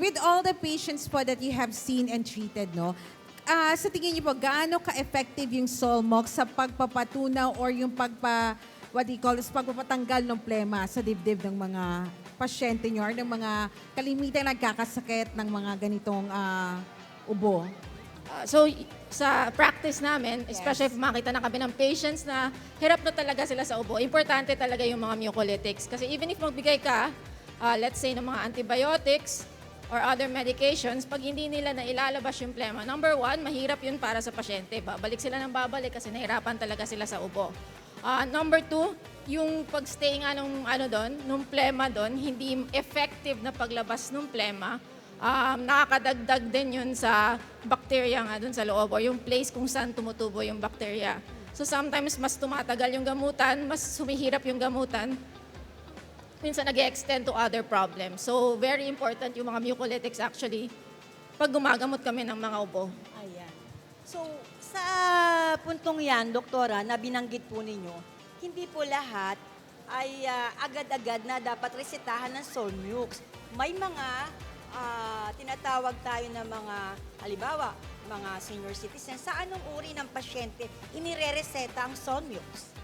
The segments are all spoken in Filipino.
with all the patients po that you have seen and treated, no, ah, sa tingin niyo po, gaano ka-effective yung Solmox sa pagpapatunaw or yung pagpa, what do you call this, pagpapatanggal ng plema sa dibdib ng mga pasyente niyo or ng mga kalimitan nagkakasakit ng mga ganitong ah, ubo? Uh, so, y- sa practice namin, especially if makita na kami ng patients na hirap na talaga sila sa ubo, importante talaga yung mga mucolytics. Kasi even if magbigay ka, uh, let's say, ng mga antibiotics or other medications, pag hindi nila na ilalabas yung plema, number one, mahirap yun para sa pasyente. Babalik sila ng babalik kasi nahirapan talaga sila sa ubo. Ah, number two, yung pagstay nga nung ano doon, nung plema doon, hindi effective na paglabas nung plema, um, nakakadagdag din yun sa bacteria nga doon sa loob or yung place kung saan tumutubo yung bacteria. So sometimes mas tumatagal yung gamutan, mas sumihirap yung gamutan, minsan nag extend to other problems. So very important yung mga mucolytics actually pag gumagamot kami ng mga ubo. Ayan. So, sa puntong yan, doktora, na binanggit po ninyo, hindi po lahat ay ah, agad-agad na dapat resetahan ng Solmux. May mga ah, tinatawag tayo ng mga, halimbawa, mga senior citizens, sa anong uri ng pasyente inire-reseta ang Solmux?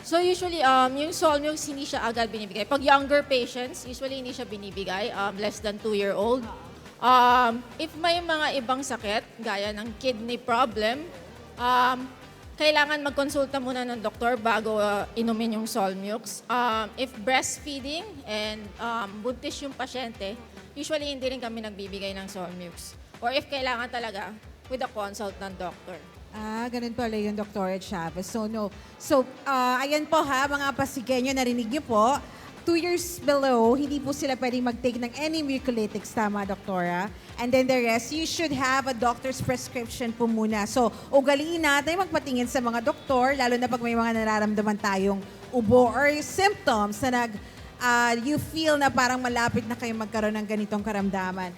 So usually, um, yung Solmux hindi siya agad binibigay. Pag younger patients, usually hindi siya binibigay, um, less than 2-year-old. Um, if may mga ibang sakit, gaya ng kidney problem, um, kailangan magkonsulta muna ng doktor bago uh, inumin yung Solmux. Um, if breastfeeding and um, buntis yung pasyente, usually hindi rin kami nagbibigay ng Solmux. Or if kailangan talaga, with a consult ng doctor. Ah, ganun pala yung Dr. Chavez. So, no. So, ah, ayan po ha, mga pasigenyo, narinig niyo po. Two years below, hindi po sila pwedeng mag-take ng any mucolytics, tama, Doktora? And then the rest, you should have a doctor's prescription po muna. So, ugaliin natin magpatingin sa mga doktor, lalo na pag may mga nararamdaman tayong ubo or symptoms na nag, ah, you feel na parang malapit na kayo magkaroon ng ganitong karamdaman.